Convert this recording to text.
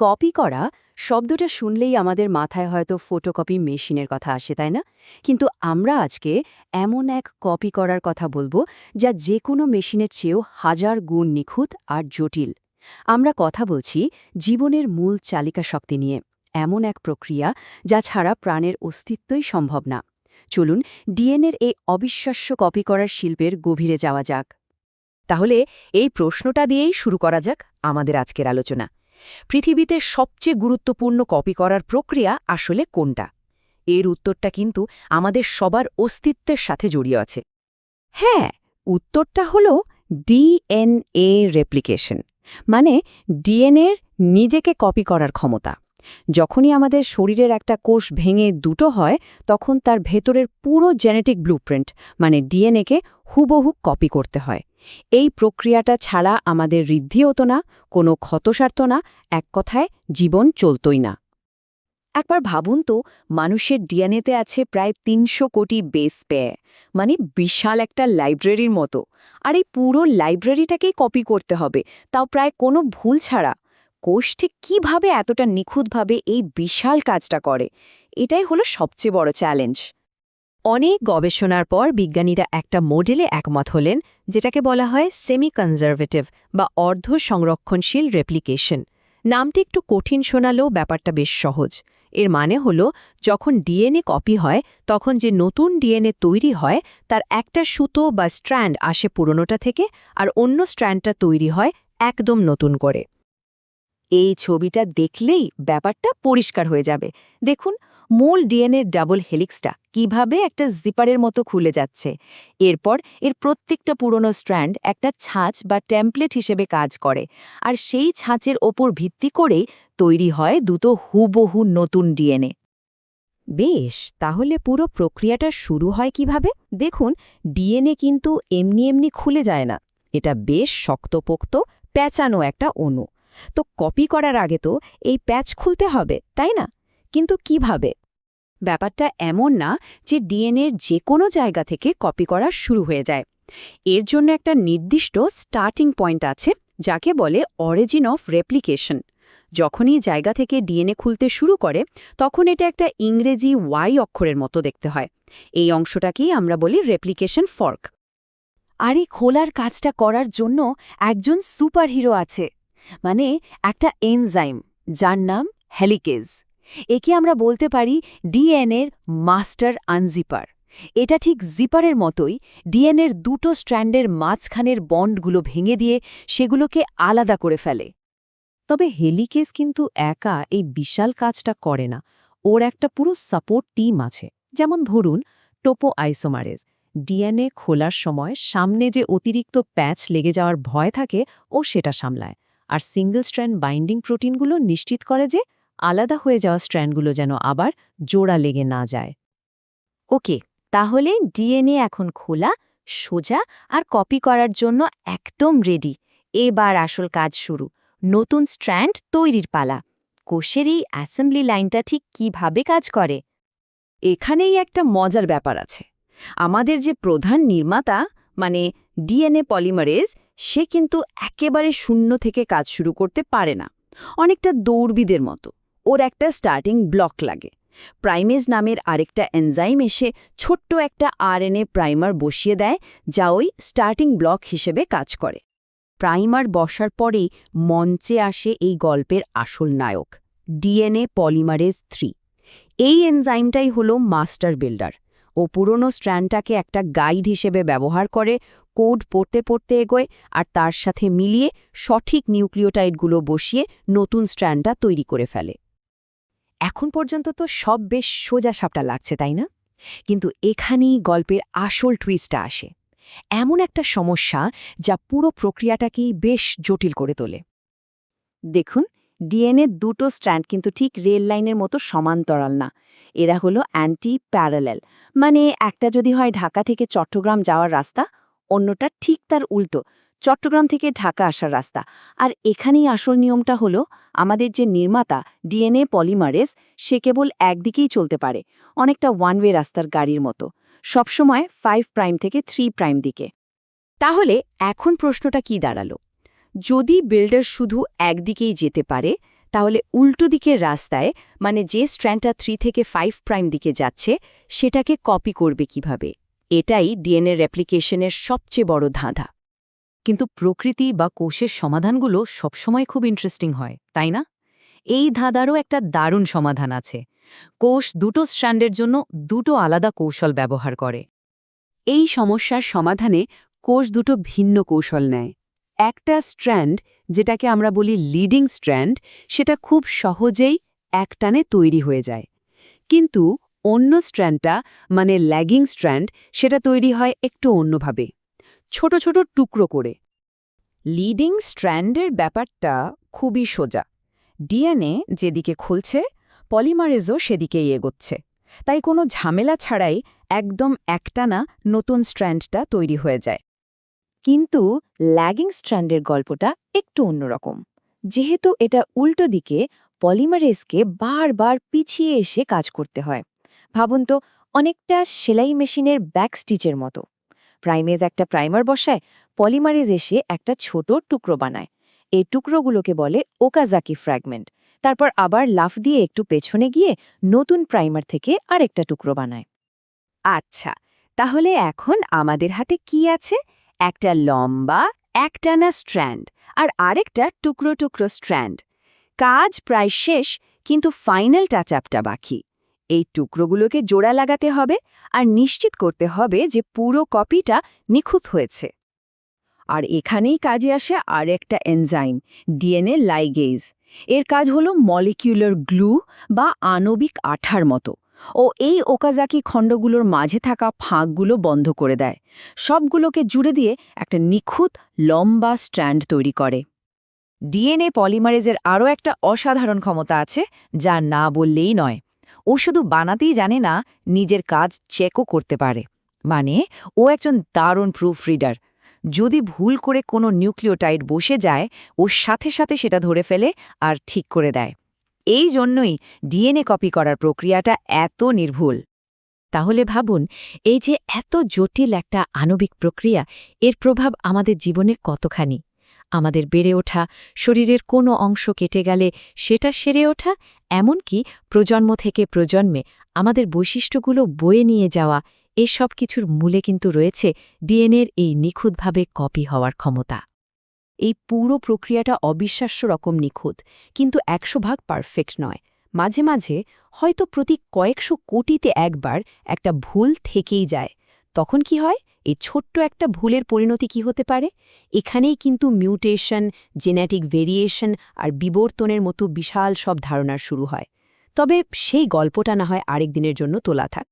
Copy করা শব্দটা শুনলেই আমাদের মাথায় হয়তো ফটোকপি মেশিনের কথা আসে, তাই না? কিন্তু আমরা আজকে এমন এক কপি করার কথা বলব যা যে কোনো মেশিনের চেয়েও হাজার গুণ নিখুঁত আর জটিল। আমরা কথা বলছি জীবনের মূল চালিকা শক্তি নিয়ে, এমন এক প্রক্রিয়া যা ছাড়া প্রাণের অস্তিত্বই সম্ভব না। চলুন ডিএনএর এই অবিশ্বাস্য কপি করার শিল্পের গভীরে যাওয়া যাক। তাহলে এই প্রশ্নটা দিয়েই শুরু করা যাক আমাদের আজকের আলোচনা। পৃথিবীতে সবচেয়ে গুরুত্বপূর্ণ কপি করার প্রক্রিয়া আসলে কোনটা? এর উত্তরটা কিন্তু আমাদের সবার অস্তিত্বের সাথে জড়িয়ে আছে। হ্যাঁ উত্তরটা হল ডিএনএ রেপ্লিকেশন মানে ডিএনএর নিজেকে কপি করার ক্ষমতা। যখনই আমাদের শরীরের একটা কোষ ভেঙে দুটো হয়, তখন তার ভেতরের পুরো জেনেটিক ব্লুপ্রিন্ট মানে ডিএনএকে হুবহু কপি করতে হয়। এই প্রক্রিয়াটা ছাড়া আমাদের ঋদ্ধি হতো না, কোনো ক্ষত সারত না, এক কথায় জীবন চলতই না। একবার ভাবুন তো, মানুষের ডিএনএতে আছে প্রায় তিনশো কোটি বেস পেয়ে মানে বিশাল একটা লাইব্রেরির মতো। আর এই পুরো লাইব্রেরিটাকেই কপি করতে হবে, তাও প্রায় কোনো ভুল ছাড়া। কোষ ঠিক কীভাবে এতটা নিখুঁতভাবে এই বিশাল কাজটা করে? এটাই হলো সবচেয়ে বড় চ্যালেঞ্জ। অনেক গবেষণার পর বিজ্ঞানীরা একটা মডেলে একমত হলেন, যেটাকে বলা হয় সেমি কনজারভেটিভ বা অর্ধ সংরক্ষণশীল রেপ্লিকেশন। নামটি একটু কঠিন শোনালেও ব্যাপারটা বেশ সহজ। এর মানে হল, যখন ডিএনএ কপি হয়, তখন যে নতুন ডিএনএ তৈরি হয়, তার একটা সুতো বা স্ট্র্যান্ড আসে পুরনোটা থেকে, আর অন্য স্ট্র্যান্ডটা তৈরি হয় একদম নতুন করে। এই ছবিটা দেখলেই ব্যাপারটা পরিষ্কার হয়ে যাবে। দেখুন মূল ডিএনএর ডাবল হেলিক্সটা কীভাবে একটা জিপারের মতো খুলে যাচ্ছে। এরপর এর প্রত্যেকটা পুরনো স্ট্র্যান্ড একটা ছাঁচ বা টেমপ্লেট হিসেবে কাজ করে, আর সেই ছাঁচের ওপর ভিত্তি করেই তৈরি হয় দুটো হুবহু নতুন ডিএনএ। বেশ, তাহলে পুরো প্রক্রিয়াটা শুরু হয় কীভাবে? দেখুন, ডিএনএ কিন্তু এমনি এমনি খুলে যায় না। এটা বেশ শক্তপোক্ত, প্যাঁচানো একটা অণু। তো কপি করার আগে তো এই প্যাচ খুলতে হবে, তাই না? কিন্তু কীভাবে? ব্যাপারটা এমন না যে ডিএনএর যে কোনো জায়গা থেকে কপি করা শুরু হয়ে যায়। এর জন্য একটা নির্দিষ্ট স্টার্টিং পয়েন্ট আছে, যাকে বলে অরিজিন অফ রেপ্লিকেশন। যখনই জায়গা থেকে ডিএনএ খুলতে শুরু করে, তখন এটা একটা ইংরেজি ওয়াই অক্ষরের মতো দেখতে হয়। এই অংশটাকেই আমরা বলি রেপ্লিকেশন ফর্ক। আর এই খোলার কাজটা করার জন্য একজন সুপারহিরো আছে মানে একটা এনজাইম, যার নাম হেলিকেজ। একে আমরা বলতে পারি ডিএনএর মাস্টার আনজিপার। এটা ঠিক জিপারের মতোই ডিএনএর দুটো স্ট্র্যান্ডের মাঝখানের বন্ডগুলো ভেঙে দিয়ে সেগুলোকে আলাদা করে ফেলে। তবে হেলিকেজ কিন্তু একা এই বিশাল কাজটা করে না। ওর একটা পুরো সাপোর্ট টিম আছে। যেমন ধরুন, টোপো আইসোমারেজ ডিএনএ খোলার সময় সামনে যে অতিরিক্ত প্যাচ লেগে যাওয়ার ভয় থাকে, ও সেটা সামলায়। আর সিঙ্গল স্ট্র্যান্ড বাইন্ডিং প্রোটিনগুলো নিশ্চিত করে যে আলাদা হয়ে যাওয়া স্ট্র্যান্ডগুলো যেন আবার জোড়া লেগে না যায়। ওকে, তাহলে ডিএনএ এখন খোলা, সোজা আর কপি করার জন্য একদম রেডি। এবার আসল কাজ শুরু। নতুন স্ট্র্যান্ড তৈরির পালা। কোষের এই অ্যাসেম্বলি লাইনটা ঠিক কীভাবে কাজ করে? এখানেই একটা মজার ব্যাপার আছে। আমাদের যে প্রধান নির্মাতা মানে ডিএনএ পলিমারেজ, সে কিন্তু একেবারে শূন্য থেকে কাজ শুরু করতে পারে না। অনেকটা দৌড়বিদের মতো। ওর একটা স্টার্টিং ব্লক লাগে। প্রাইমেজ নামের আরেকটা এনজাইম এসে ছোট্ট একটা আরএনএ প্রাইমার বসিয়ে দেয়, যা ওই স্টার্টিং ব্লক হিসেবে কাজ করে। প্রাইমার বসার পরেই মঞ্চে আসে এই গল্পের আসল নায়ক ডিএনএ পলিমারেজ থ্রি এই এনজাইমটাই হলো মাস্টার বিল্ডার ও পুরনো স্ট্র্যান্ডটাকে একটা গাইড হিসেবে ব্যবহার করে কোড পড়তে পড়তে এগোয় আর তার সাথে মিলিয়ে সঠিক নিউক্লিওটাইডগুলো বসিয়ে নতুন স্ট্র্যান্ডটা তৈরি করে ফেলে। এখন পর্যন্ত তো সব বেশ সোজা সাপটা লাগছে, তাই না? কিন্তু এখানেই গল্পের আসল টুইস্টটা আসে। এমন একটা সমস্যা যা পুরো প্রক্রিয়াটাকেই বেশ জটিল করে তোলে। দেখুন, ডিএনএ দুটো স্ট্র্যান্ড কিন্তু ঠিক রেল লাইনের মতো সমান্তরাল না। এরা হলো অ্যান্টি প্যারালেল মানে একটা যদি হয় ঢাকা থেকে চট্টগ্রাম যাওয়ার রাস্তা, অন্যটা ঠিক তার উল্টো। চট্টগ্রাম থেকে ঢাকা আসার রাস্তা। আর এখানেই আসল নিয়মটা হলো, আমাদের যে নির্মাতা, ডিএনএ পলিমারেস সে কেবল একদিকেই চলতে পারে, অনেকটা ওয়ান ওয়ে রাস্তার গাড়ির মতো। সবসময় ফাইভ প্রাইম থেকে থ্রি প্রাইম দিকে। তাহলে এখন প্রশ্নটা কি দাঁড়াল? যদি বিল্ডার শুধু একদিকেই যেতে পারে, তাহলে উল্টো দিকের রাস্তায় মানে যে স্ট্র্যান্ডটা থ্রি থেকে ফাইভ প্রাইম দিকে যাচ্ছে, সেটাকে কপি করবে কীভাবে? এটাই ডিএনএ রেপ্লিকেশনের সবচেয়ে বড় ধাঁধা। কিন্তু প্রকৃতি বা কোষের সমাধানগুলো সবসময় খুব ইন্টারেস্টিং হয়, তাই না? এই ধাঁধারও একটা দারুণ সমাধান আছে। কোষ দুটো স্ট্র্যান্ডের জন্য দুটো আলাদা কৌশল ব্যবহার করে। এই সমস্যার সমাধানে কোষ দুটো ভিন্ন কৌশল নেয়। একটা স্ট্র্যান্ড, যেটাকে আমরা বলি লিডিং স্ট্র্যান্ড, সেটা খুব সহজেই একটানে তৈরি হয়ে যায়। কিন্তু অন্য স্ট্র্যান্ডটা মানে ল্যাগিং স্ট্র্যান্ড, সেটা তৈরি হয় একটু অন্যভাবে। ছোট ছোট টুকরো করে। লিডিং স্ট্র্যান্ডের ব্যাপারটা খুবই সোজা। ডিএনএ যেদিকে খুলছে, পলিমারেজও সেদিকেই এগোচ্ছে। তাই কোনো ঝামেলা ছাড়াই একদম একটানা নতুন স্ট্র্যান্ডটা তৈরি হয়ে যায়। কিন্তু ল্যাগিং স্ট্র্যান্ডের গল্পটা একটু অন্যরকম। যেহেতু এটা উল্টো দিকে পলিমারেজকে বারবার পিছিয়ে এসে কাজ করতে হয়। ভাবুন তো, অনেকটা সেলাই মেশিনের ব্যাক স্টিচের মতো। প্রাইমেজ একটা প্রাইমার বসায়, পলিমারেজ এসে একটা ছোট টুকরো বানায়। এই টুকরোগুলোকে বলে ওকাজাকি ফ্র্যাগমেন্ট। তারপর আবার লাফ দিয়ে একটু পেছনে গিয়ে নতুন প্রাইমার থেকে আরেকটা টুকরো বানায়। আচ্ছা তাহলে এখন আমাদের হাতে কি আছে? একটা লম্বা, একটানা স্ট্র্যান্ড আর আরেকটা টুকরো টুকরো স্ট্র্যান্ড। কাজ প্রায় শেষ, কিন্তু ফাইনাল টাচ আপটা বাকি। এই টুকরোগুলোকে জোড়া লাগাতে হবে আর নিশ্চিত করতে হবে যে পুরো কপিটা নিখুঁত হয়েছে। আর এখানেই কাজে আসে আর একটা এনজাইম, ডিএনএ লাইগেজ এর কাজ হলো মলিকিউলার গ্লু বা আণবিক আঠার মতো। ও এই ওকাজাকি খণ্ডগুলোর মাঝে থাকা ফাঁকগুলো বন্ধ করে দেয়। সবগুলোকে জুড়ে দিয়ে একটা নিখুঁত লম্বা স্ট্র্যান্ড তৈরি করে। ডিএনএ পলিমারেজের আরও একটা অসাধারণ ক্ষমতা আছে, যা না বললেই নয়। ও শুধু বানাতেই জানে না, নিজের কাজ চেকও করতে পারে। মানে ও একজন দারুণ প্রুফ রিডার যদি ভুল করে কোনো নিউক্লিওটাইড বসে যায় ওর সাথে সাথে সেটা ধরে ফেলে আর ঠিক করে দেয়। এই জন্যই ডিএনএ কপি করার প্রক্রিয়াটা এত নির্ভুল। তাহলে ভাবুন, এই যে এত জটিল একটা আণবিক প্রক্রিয়া, এর প্রভাব আমাদের জীবনে কতখানি? আমাদের বেড়ে ওঠা শরীরের কোনো অংশ কেটে গেলে সেটা সেরে ওঠা, এমনকি প্রজন্ম থেকে প্রজন্মে আমাদের বৈশিষ্ট্যগুলো বয়ে নিয়ে যাওয়া এসব কিছুর মূলে কিন্তু রয়েছে ডিএনএর এই নিখুঁতভাবে কপি হওয়ার ক্ষমতা। এই পুরো প্রক্রিয়াটা অবিশ্বাস্য রকম নিখুঁত, কিন্তু একশো ভাগ পারফেক্ট নয়। মাঝে মাঝে হয়তো প্রতি কয়েকশো কোটিতে একবার একটা ভুল থেকেই যায়। তখন কি হয়? এই ছোট্ট একটা ভুলের পরিণতি কি হতে পারে? এখানেই কিন্তু মিউটেশন, জেনেটিক ভেরিয়েশন আর বিবর্তনের মতো বিশাল সব ধারণার শুরু হয়। তবে সেই গল্পটা না হয় আরেক দিনের জন্য তোলা থাক।